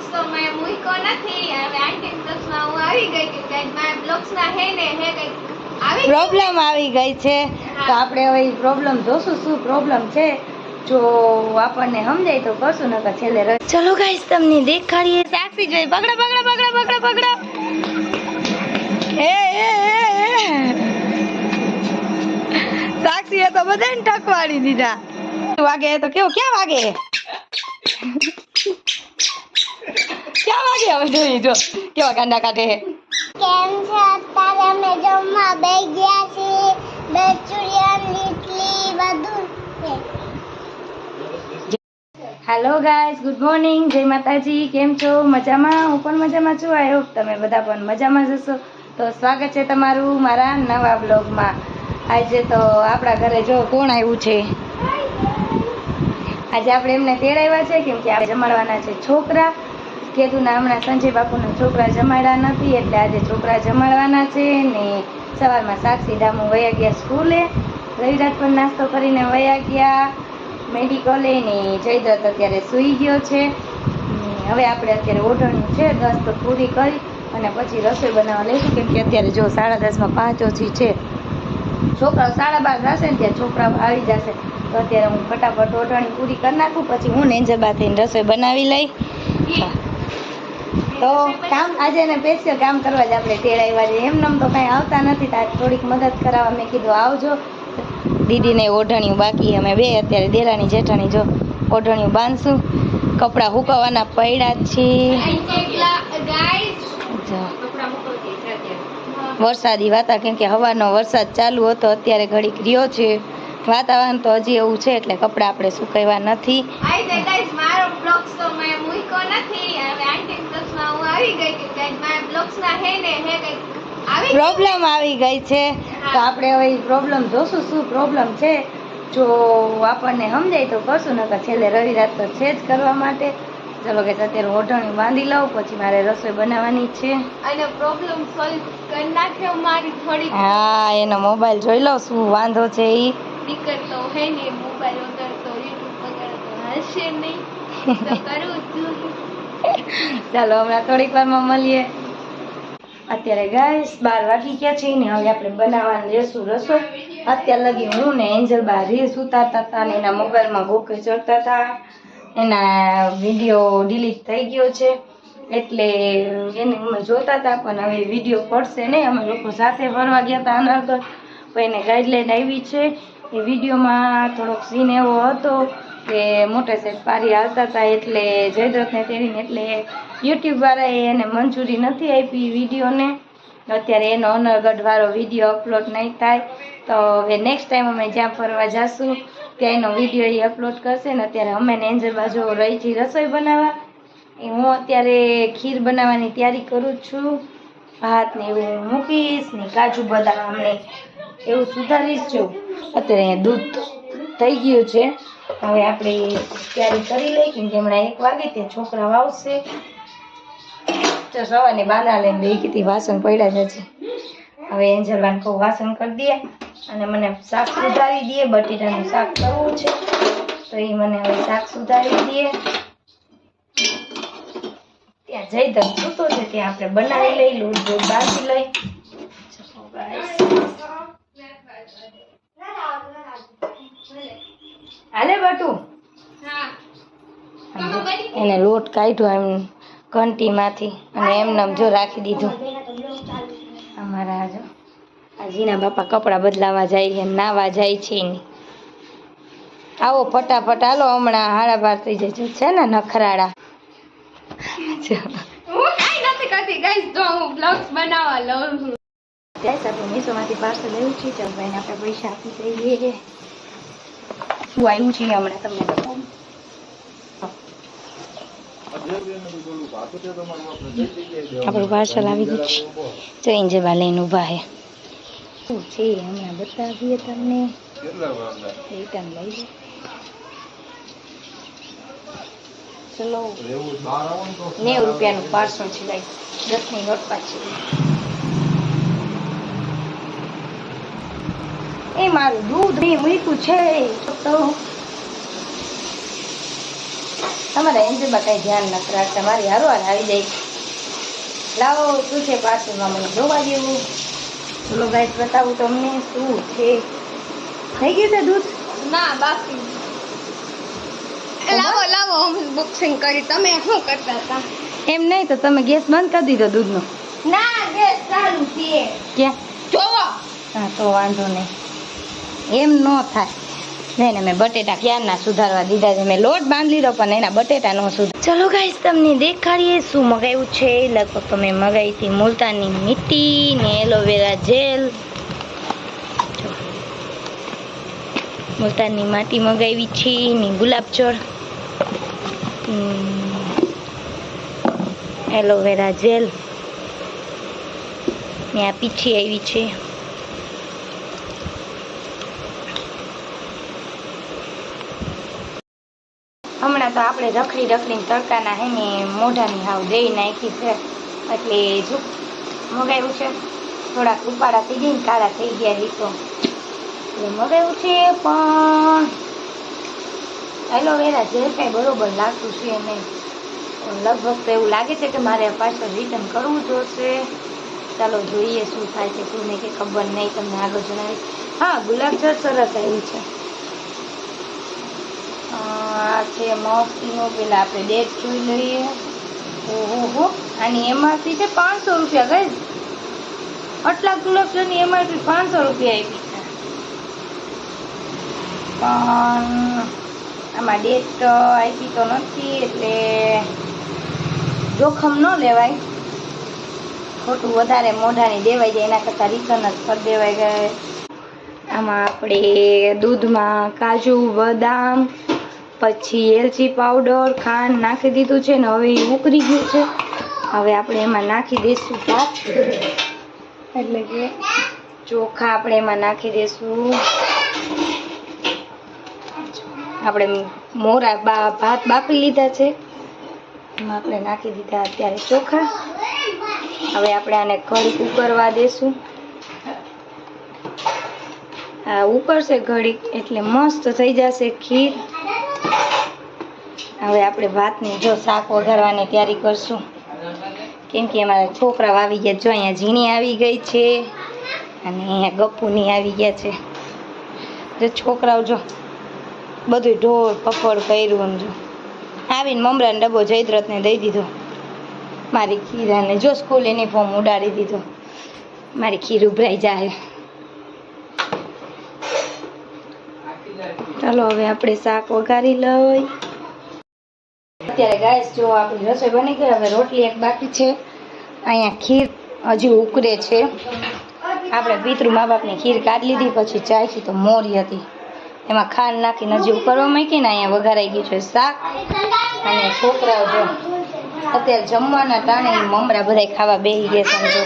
Blogs તો મેં મૂક્યો નથી. હવે આંટી બ્લોગ્સમાં હું આવી ગઈ કે કંઈક મારા બ્લોગ્સમાં હે ને હે કંઈક. આવી પ્રોબ્લેમ આવી ગઈ છે. તો આપણે હવે પ્રોબ્લેમ જોશું શું પ્રોબ્લેમ છે? જો આપણને સમજાય તો કરશું નકર છેલ્લે ચલો ગાઈસ તમને દેખાડીએ. સાક્ષી જોઈ. પકડો પકડો પકડો પકડો પકડો હે એ સાક્ષીએ તો બધાને ઠકવાડી દીધા. વાગે તો કેવું? ક્યાં વાગે? ક્યાં વાગે હવે જોઈ જો કેવા કાંડા કાઢે કેમ છે? અત્યારે અમે જમવા બે ગયા છીએ બેચુરિયન લીટલી બધું છે હેલો ગાઈસ ગુડ મોર્નિંગ જય માતાજી કેમ છો મજામાં? હું પણ મજામાં છું. આઈ હોપ તમે બધા પણ મજામાં જશો તો સ્વાગત છે તમારું મારા નવા બ્લોગમાં આજે તો આપણા ઘરે જો કોણ આવ્યું છે? આજે આપણે એમને તેડાવ્યા છે, કેમ કે આપણે જમાડવાના છે છોકરા. કેતુના હમણાં સંજય બાપુના છોકરા જમાડ્યા નથી, એટલે આજે છોકરા જમાડવાના છે ને સવારમાં સાક્ષી દામુ વયા ગયા સ્કૂલે. રવિરાત પણ નાસ્તો કરીને વયા ગયા. મેડિકલે ને જયદત્ત અત્યારે સૂઈ ગયો છે. હવે આપણે અત્યારે ઓઢણ્યું છે દસ તો પૂરી કરી અને પછી રસોઈ બનાવવા લઈશું કેમ કે અત્યારે જો સાડા દસમાં પાંચ ઓછી છે. છોકરાઓ સાડા બાર જશે ને ત્યાં છોકરાઓ આવી જશે. તો અત્યારે હું ફટાફટ ઓઢણી પૂરી કરી નાખું, પછી હું ને એન્જલબા થઈને રસોઈ બનાવી લઈ તો કામ આજે એને સ્પેશિયલ કામ કરવા જ આપણે તેડાવ્યા છે એમને તો કાંઈ આવતા નથી, તો થોડીક મદદ કરાવવા મેં કીધું, આવજો. દીદીને ઓઢણિયું બાકી અમે બે અત્યારે દેરાણી, જેઠાણી જો ઓઢણિયું બાંધશું. કપડાં હુકવાના પડ્યા છે વરસાદી વાતા, કેમ કે હવાનો વરસાદ ચાલુ હતો, અત્યારે ઘડીક રહ્યો છે. વાતાવરણ તો હજી એવું છે, એટલે કપડાં આપણે સુકાવ્યા નથી. મેં મૂક્યો નથી હવે આંટી બ્લોગ્સમાં હું આવી ગઈ કે કંઈક મારા બ્લોગ્સમાં હે ને હે કંઈક. આવી પ્રોબ્લેમ આવી ગઈ છે. તો આપણે હવે પ્રોબ્લેમ જોશું શું પ્રોબ્લેમ છે? જો આપણને સમજાય તો કરશું નકર છેલ્લે રવિ રાત તો છે જ કરવા માટે. ચલો કે અત્યારે ઓઢણી બાંધી લઉં પછી મારે રસોઈ બનાવવાની છે. અને પ્રોબ્લેમ સોલ્વ કરી નાખ્યો મારી થોડી હા એનો મોબાઈલ જોઈ લઉં શું વાંધો છે એ દિક્કત તો હે ને મોબાઈલ વગર તો યુટ્યુબ વગર તો હશે નહીં. તો કરું જોઈએ ચાલો, હમણાં થોડીક વારમાં મળીએ. અત્યારે ગાઈસ બાર વાગી ગયા છે ને, હવે આપણે બનાવવાનું રહેશું રસોઈ અત્યાર લગી હું ને એન્જલ બાર રીલ્સ ઉતારતા હતા ને એના મોબાઈલમાં બોકે ચડતા હતા. એના વીડિયો ડિલીટ થઈ ગયો છે. એટલે એને અમે જોતા હતા, પણ હવે વીડિયો પડશે નહીં અમે લોકો સાથે ફરવા ગયા હતા અનર્ગળ પણ એને ગાઈડલાઈન આવી છે. એ વિડીયોમાં થોડોક સીન એવો હતો. કે મોટે સાહેબ પારી આવતા હતા એટલે જયદ્રથને તેડીને એટલે યુટ્યુબ વાળાએ એને મંજૂરી નથી આપી વિડીયોને. અત્યારે એનો અનગઢવાળો વીડિયો અપલોડ નહીં થાય. તો હવે નેક્સ્ટ ટાઈમ અમે જ્યાં ફરવા જઈશું ત્યાં એનો વીડિયો એ અપલોડ કરશે ને અત્યારે અમે એન્જલ બાજુ રહી છીએ રસોઈ બનાવવા. હું અત્યારે ખીર બનાવવાની તૈયારી કરું છું. ભાતને એવું મૂકીશ ને કાજુ બદામ ને એવું સુધારીશ છું. અત્યારે દૂધ થઈ ગયું છે. હવે આપણે તૈયારી કરી લઈ કેમ એક વાગે ત્યાં છોકરાઓ આવશે. તો સવારની બાંધા લઈને બે કીધી વાસણ પડ્યા છે હવે એન્જલવાન કહું વાસણ કરી દે અને મને શાક સુધારી દે બટેટાનું શાક કરવું છે. તો એ મને હવે શાક સુધારી દે ત્યાં જઈ દમ સૂતો છે, ત્યાં આપણે બનાવી લઈ લોટ બોટ બાંધી લઈ Thank guys. હાલે બટુ. એને લોટ કાઢ્યો એમ ઘંટીમાંથી અને એમને એમ જો રાખી દીધું. અમારા જો. આજીના બાપા કપડાં બદલાવા જાય છે નાવા જાય છે એની. આવો ફટાફટ હાલો હમણાં હાડા બાર થઈ જાય છે ને નખરાડા જો. હું કાંઈ નથી કરતી. ગાઈસ જો હું બ્લોગ્સ બનાવવા લઉં છું. ગાઈસ આપણે મીશોમાંથી પાર્સલ લેવું છે ચાલ ભાઈને આપણે પૈસા આપી દઈએ. શું આવ્યું છે હમણાં તમને બતાવું. આપણું પાર્સલ આવી ગયું છે. તો લઈને ઊભા હે. શું છે હમણાં બતાવીએ તમને? રિટર્ન લઈ ચલો. નેવું રૂપિયાનું પાર્સલ છે દસની નોટ પાછી એ મારું દૂધ નહીં મૂક્યું છે તો તમારા એન્જલમાં કાંઈ ધ્યાન નથી રાખતા મારી હારો આવી જાય. લાવો શું છે પાર્સલમાં મને જોવા જેવું ચલો ગાઈસ બતાવું તમને શું છે. થઈ ગયું છે દૂધ? ના બાકી. લાવો લાવો બોક્સિંગ કરી. તમે શું કરતા હતા? એમ નહીં તો તમે ગેસ બંધ કરી દીધો દૂધનો. ના ગેસ ચાલુ છે. ક્યાં? જોવો. હા તો વાંધો નહીં. એમ ન થાય. ને મેં બટેટા ક્યારના સુધારવા દીધા છે? મેં લોટ બાંધી લીધો, પણ એના બટેટા નો સુધાર ચલો ગાઈસ તમને દેખાડીએ શું મગાવ્યું છે. લગભગ તો મેં મગાવી હતી મુલતાની મીઠી ને એલોવેરા જેલ મુલતાની માટી મગાવી છે, ને ગુલાબજળ એલોવેરા જેલ ને આ પીછી આવી છે. હમણાં તો આપણે રખડી રખડીને તડકાના હે ને મોઢાની હાવ દઈ નાખી છે. એટલે જો મગાવ્યું છે. થોડાક ઉપાડા થઈ ગઈ ને કાળા થઈ ગયા રીતો એટલે મગાવ્યું છે પણ એલોવેરા જે કાંઈ બરોબર લાગતું છે નહીં લગભગ તો એવું લાગે છે કે મારે પાછળ રિટર્ન કરવું જોશે ચાલો જોઈએ શું થાય છે, શું નહીં, કે ખબર નહીં, તમને આગળ જણાવીશ. હા ગુલાબજળ સરસ આવ્યું છે. આ છે મસ્તીનું પેલા આપણે ડેટ જોઈ લઈએ. ઓહો આની એમઆરપી છે પાંચસો રૂપિયા ગઈ. આટલા ગુલાબજળની એમઆરપી પાંચસો રૂપિયા આપી છે. પણ આમાં ડેટ આપી તો નથી, એટલે જોખમ ન લેવાય. ખોટું વધારે મોઢાની દેવાઈ જાય, એના કરતાં રિટર્ન જ કરી દેવાય ગયા આમાં આપણે દૂધમાં કાજુ, બદામ પછી એલચી પાવડર, ખાંડ નાખી દીધું છે ને હવે એ ઉકળી ગયું છે. હવે આપણે એમાં નાખી દઈશું ભાત એટલે કે ચોખા આપણે એમાં નાખી દઈશું આપણે મોરા બા ભાત બાફી લીધા છે. એમાં આપણે નાખી દીધા અત્યારે ચોખા. હવે આપણે આને ઘડીક ઉકળવા દેશું. આ ઉકળશે ઘડીક એટલે મસ્ત થઈ જશે ખીર. હવે આપણે ભાતની જો શાક વઘારવાની તૈયારી કરશું. કેમ કે અમારા છોકરા આવી ગયા જો અહીંયા ઝીણી આવી ગઈ છે અને અહીંયા ગપ્પુની આવી ગયા છે. જો છોકરાઓ જો બધું ઢોળ પપડ કર્યું જો આવીને મમરાને ડબ્બો જયદ્રથને દઈ દીધો. મારી ખીરાને જો સ્કૂલ યુનિફોર્મ ઉડાડી દીધો. મારી ખીર ઉભરાઈ જાય. ચાલો હવે આપણે શાક વઘારી લઈ. અત્યારે ગાય જો આપણી રસોઈ બની ગઈ, હવે રોટલી એક બાકી છે. અહીંયા ખીર હજી ઉકરે છે. આપણે પિતૃ મા બાપની ખીર કાઢી લીધી, પછી ચાખી તો મોરી હતી. એમાં ખાંડ નાખીને હજી ઉકરવા મૂકીને અહીંયા વઘારાઈ ગયું છે શાક. અને છોકરાઓ જો અત્યારે જમવાના ટાણે મમરા બધાય ખાવા બેસી ગયા સમજો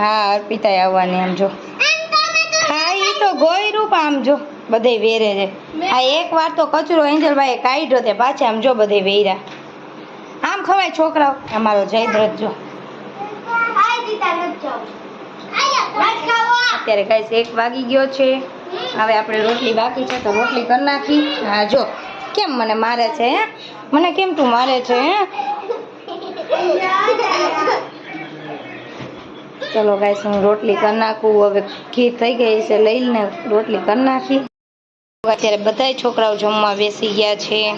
હા અર્પિતા આવવાની, આમ જો. હા એ તો ગોયરું પણ આમ જો. બધે વેરે છે. આ એક વાર તો કચરો એન્જલભાઈ કાઢ્યો તે પાછા આમ જો બધે વેર્યા. આમ ખવાય છોકરાઓ? અમારો જયદ્રથ જો. અત્યારે ગાઈસ એક વાગી ગયો છે. હવે આપણે રોટલી બાકી છે તો રોટલી કરી નાખી. હા જો. કેમ મને મારે છે હે? મને કેમ તું મારે છે હે? ચલો ગાઈસ હું રોટલી કરી નાખું. હવે ખીર થઈ ગઈ છે લઈને રોટલી કરી નાખી. અત્યારે બધાય છોકરાઓ જમવા બેસી ગયા છે.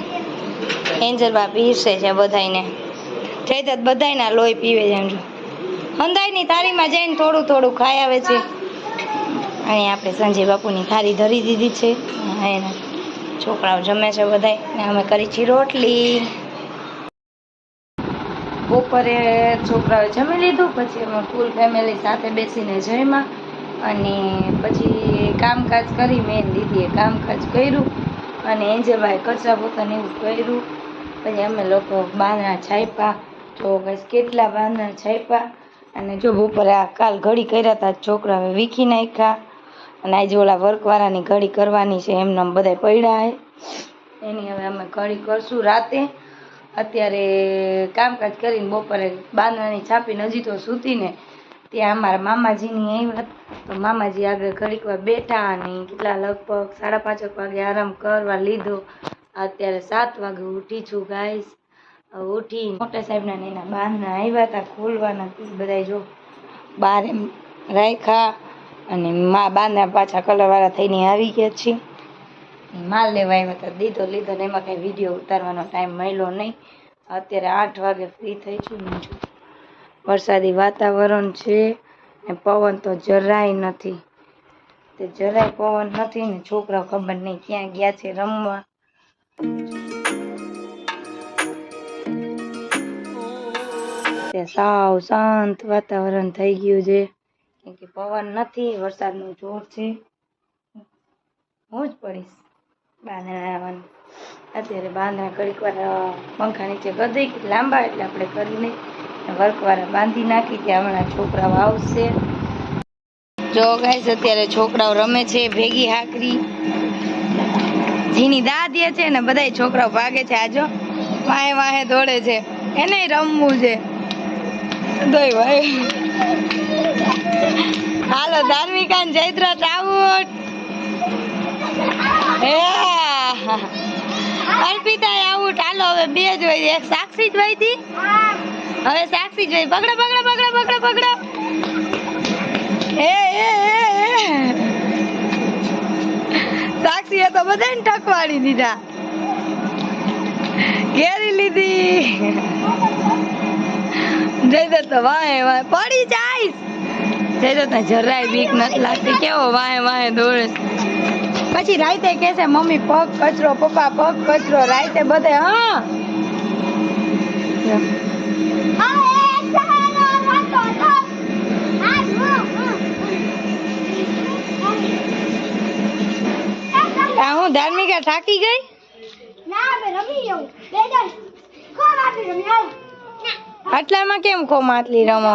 એન્જલબા પીરસે છે બધાયને. જયદત્ત બધાયના લોહી પીવે છે એમ જો. હંધાઈની થાળીમાં જઈને થોડું થોડું ખાઈ આવે છે. અહીં આપણે સંજય બાપુની થાળી ધરી દીધી છે. એના છોકરાઓ જમે છે બધાય. ને અમે કરી છીએ રોટલી. બપોરે છોકરાઓએ જમી લીધું, પછી અમે ફૂલ ફેમિલી સાથે બેસીને જમ્યા. અને પછી કામકાજ કરી, મેં દીદીએ કામકાજ કર્યું અને એન્જલભાઈ કચરા પોતાને એવું કર્યું, પછી અમે લોકો બાંધણા છાપ્યા તો બસ કેટલા બાંધણા છાપ્યા અને જો બપોરે આ કાલ ઘડી કર્યા હતા છોકરાઓએ વીખી નાખ્યા, અને આજે ઓલા વર્કવાળાની ઘડી કરવાની છે, એમને બધા પડ્યા એની હવે અમે ઘડી કરશું રાતે. અત્યારે કામકાજ કરીને બપોરે બાંધવાની છાપીને હજી તો સૂતીને ત્યાં અમારા મામાજીની આવ્યા તો મામાજી આગળ ઘડીક વાર બેઠા અને કેટલા લગભગ સાડા પાંચેક વાગે આરામ કરવા લીધો. અત્યારે સાત વાગે ઉઠી છું, ગાઈસ. ઉઠી મોટા સાહેબના એના બાંધના આવ્યા હતા, ખોલવાના બધા જો બહાર એમ રાખ્યા અને મા બાંધના પાછા કલરવાળા થઈને આવી ગયા છે. માલ લેવા આવ્યા હતા, દીધો લીધો ને એમાં કાંઈ વીડિયો ઉતારવાનો ટાઈમ મળ્યો નહીં. અત્યારે આઠ વાગે ફ્રી થઈ છું. વરસાદી વાતાવરણ છે ને પવન તો જરાય નથી. તે જરાય પવન નથી ને છોકરાઓ ખબર નહીં ક્યાં ગયા છે રમવા. સાવ શાંત વાતાવરણ થઈ ગયું છે. કેમ કે પવન નથી, વરસાદનું જોર છે. હું જ પડીશ બાંધણા આવવાનું. અત્યારે બાંધણા ઘડીક વાર પંખા નીચે કરી દઈ લાંબા એટલે આપણે કરીને વર્કવાળા બાંધી નાખી ત્યાં હમણાં છોકરાઓ આવશે. જો ગાઈસ અત્યારે છોકરાઓ રમે છે, ભેગી હાકરી. જીની દાદીએ છે ને બધા છોકરાઓ ભાગે છે. આજો વાહે વાહે દોડે છે. એને રમવું છે. દોય ભાઈ. હાલો, ધાર્મિકા જયદ્રા ટાઉટ અર્પિતા આઉટ. હાલો, હવે બે જ હોય. એક સાક્ષી જ હોય હતી હવે સાક્ષી જોઈ પકડો પકડો પકડો પકડો પકડો. એ એ એ, એ. તો બધાને ટકવાડી દીધા. ઘેરી લીધી. જયદત્ત તો વાહે વાહે. પડી જાય. જયદત્ત ને જરાય બીક નથી લાગતી. કેવો વાહે વાહે દોડે. પછી રાતે કે છે મમ્મી પગ કચરો પપ્પા પગ કચરો. રાતે બધે હા. હું ધાર્મિકા થાકી ગઈ? આટલામાં કેમ ખો માટલી રમો?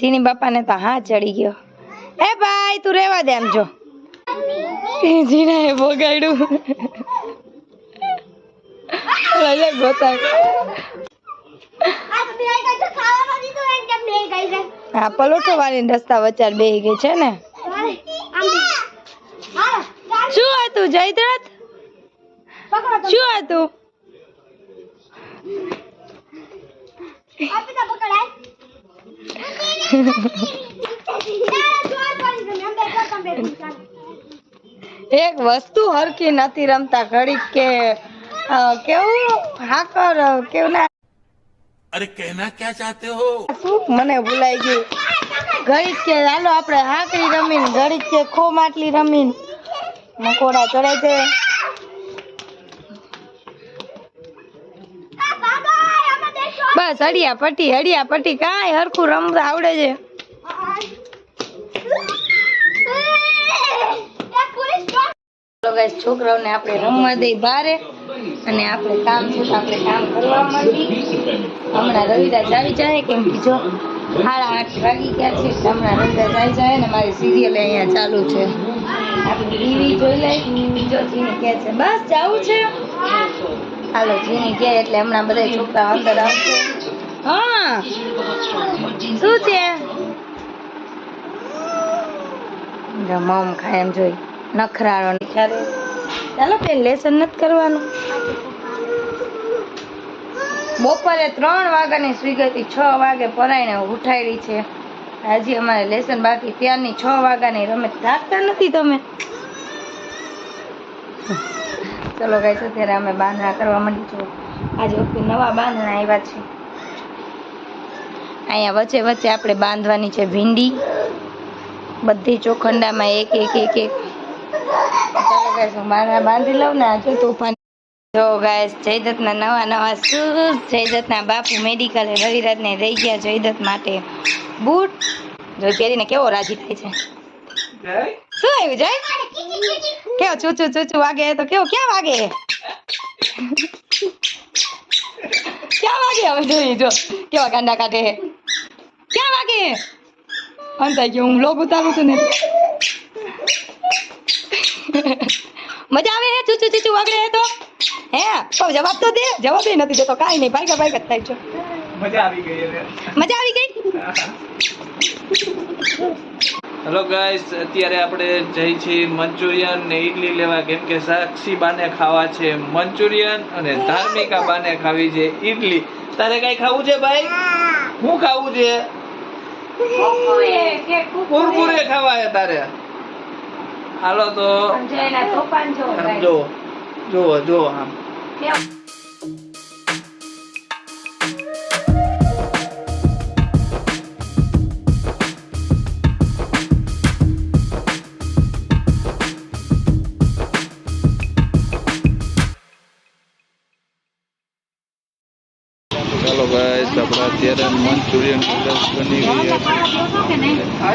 ચીની બાપાને તો હા ચડી ગયો. એ ભાઈ તું રેવા દે આમ જો. જીના એ બગાડ્યું. ગોતા. હા પલોઠો વાળી રસ્તા વચ્ચે બેહી ગઈ છે ને. શું હતું, જયદ્રથ? શું હતું? એક વસ્તુ હરખી નથી રમતા, ઘડીક કે કેવું? હાકર, કેવું ના अरे कहना क्या चाहते हो શું મને ભૂલાઈ ગયું ઘડીક કે હાલો આપણે હાકરી રમીને ઘડીક કે ખો માટલી રમીને મકોડા ચડાય છે બસ હડિયા પટ્ટી હડિયા પટ્ટી કાંઈ હરખું રમતા આવડે છે ચલો guys, છોકરાઓને આપણે રમવા દઈ બારે અને આપણે કામ છે આપણે કામ કરવા માંડી. હમણાં રવિદાસ આવી જાય, કેમ કે જો સાડા આઠ વાગી ગયા છે હમણાં રવિદાસ આવી જાય ને મારી સિરિયલ અહીંયા ચાલુ છે. આપણે ટીવી જોઈ લઈ બીજો જીને કહે છે, બસ, જવું છે. હાલો, જીને કહે, એટલે હમણાં બધા છોકરા અંદર આવશે. હા. શું છે? મમ ખાય એમ જોઈ, નખરાળો નિખારે ચાલો બેન લેસન નથી કરવાનું. બપોરે ત્રણ વાગ્યાની સ્વીગતી છ વાગે પરાયણે ઉઠાડી છે. હજી અમારે લેસન બાકી, ત્યારની છ વાગ્યાની રમત રાખતા નથી તમે. ચલો ગાઈસ અત્યારે અમે બાંધણા કરવા માંડી છું આજે વખતે નવા બાંધણા આવ્યા છે. અહીંયા વચ્ચે વચ્ચે આપણે બાંધવાની છે ભીંડી. બધી ચોખંડામાં એક એક એક એક. ચાલો ગાઈસ હું બાંધણા બાંધી લઉં ને આજે તોફાન જો ગાઈસ જયદત્તના નવા નવા શૂઝ જયદત્તના બાપુ મેડિકલે રવિરાજને રહી ગયા જયદત્ત માટે બૂટ. જો પહેરીને કેવો રાજી થાય છે. શું આવ્યું જય? કેવો ચૂચું ચૂચું વાગે? તો કેવો ક્યાં વાગે? ક્યાં વાગે હવે જોઈએ જો. કેવા કાંડા કાઢે? ક્યાં વાગે? અંતાઈ ગયો હું લોગ ઉતારું છું ને. મજા આવે હે? ચૂચું ચૂચું વગડે હે તો? હે? તો જવાબ તો દે. જવાબ નથી દેતો. કાંઈ નહીં. ભાગ્યા ભાઈ જ થાય છે. મજા આવી ગઈ મજા આવી ગઈ? હેલો ગાઈસ અત્યારે આપણે જઈ છીએ મંચુરિયન ને ઇડલી લેવા. કેમ કે સાક્ષી બાને ખાવા છે મંચુરિયન અને ધાર્મિકા બાને ખાવી છે ઈડલી. તારે કઈ ખાવું છે ભાઈ? શું ખાવું છે? કુરકુરે ખાવા છે તારે. હાલો તો. જો જુઓ જુઓ જુઓ આમ. ગાઈસ આપણે અત્યારે મંચુરિયન નૂડલ્સ બની ગયા છે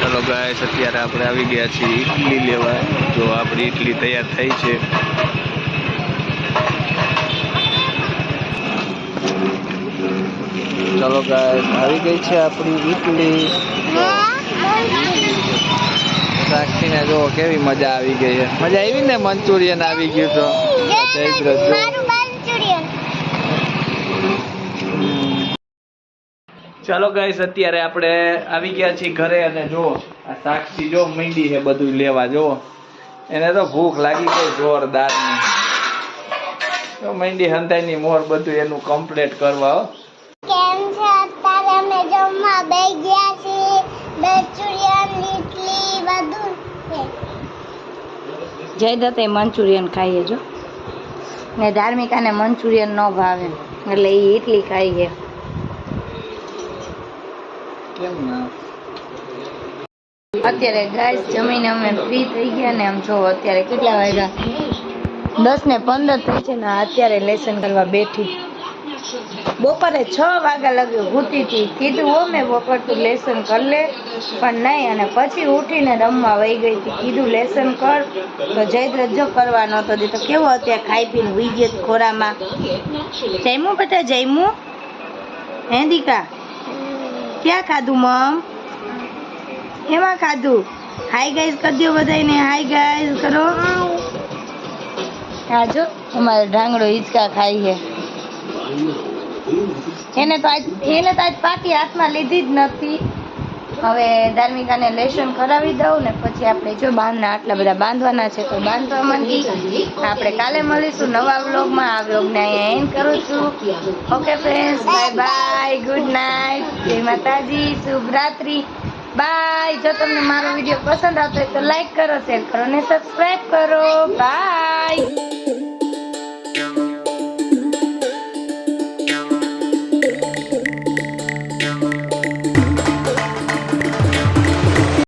ચલો ગાય અત્યારે આપણે આવી ગયા છીએ ઇડલી લેવા. જો આપણી ઇડલી તૈયાર થઈ છે. ચલો ગાય આવી ગઈ છે આપણી ઇડલી સાક્ષીને જો કેવી મજા આવી ગઈ છે. મજા આવી ને મંચુરિયન આવી ગયું તો? જય દ્રજ ચાલો ગાઈસ અત્યારે આપણે આવી ગયા છીએ ઘરે અને જો આ સાક્ષી જો મીંડી છે બધું લેવા જો એને તો ભૂખ લાગી ગઈ જોરદાર તો મીંડી હંતાઈની મોર બધું એનું કમ્પ્લીટ કરવા કેમ છે? અત્યારે અમે જમવા ગયા છીએ. મંચુરિયન ઇડલી બધું છે જય દત્તે મંચુરિયન ખાઈએ જો. ને ધાર્મિકાને મંચુરિયન ન ભાવે. એટલે એ ઇટલી ખાઈ કેમ અત્યારે ગાય જમીને અમે ફ્રી થઈ ગયા ને આમ જો અત્યારે કેટલા વાગ્યા? દસ ને પંદર થઈ છે ને અત્યારે લેસન કરવા બેઠી. બપોરે છ વાગ્યા લગે ઉઠી હતી કીધું, હો, મેં બપોર તું લેસન કર લે. પણ નહીં, અને પછી ઉઠીને રમવા વહી ગઈ હતી. કીધું લેસન કર. તો જૈદ રજો કરવા નહોતો દીધો. કેવો અત્યારે ખાઈ પીને ઉઈ ગયો ખોરામાં? જયમું બેટા, જયમું? હે, દીકા? ક્યાં ખાધું, મમ? એમાં ખાધું? હાય ગાઈઝ કરજો બધાને હાય ગાઈઝ કરો. હા, જો. અમારો ઢાંગડો હિંચકા ખાઈ છે. એને તો એને તો આજ પાકી હાથમાં લીધી જ નથી. હવે ધાર્મિકાને લેશન કરાવી દઉં ને પછી આપણે જો બાંધના આટલા બધા બાંધવાના છે તો બાંધવા માંડી. આપણે કાલે મળીશું નવા વ્લોગમાં. આ વ્લોગને અહીંયા એન્ડ કરું છું. Okay friends bye bye good night જય માતાજી. શુભ રાત્રિ. બાય જો તમને મારો વીડિયો પસંદ આવતો હોય તો લાઈક કરો શેર કરો ને સબસ્ક્રાઈબ કરો. બાય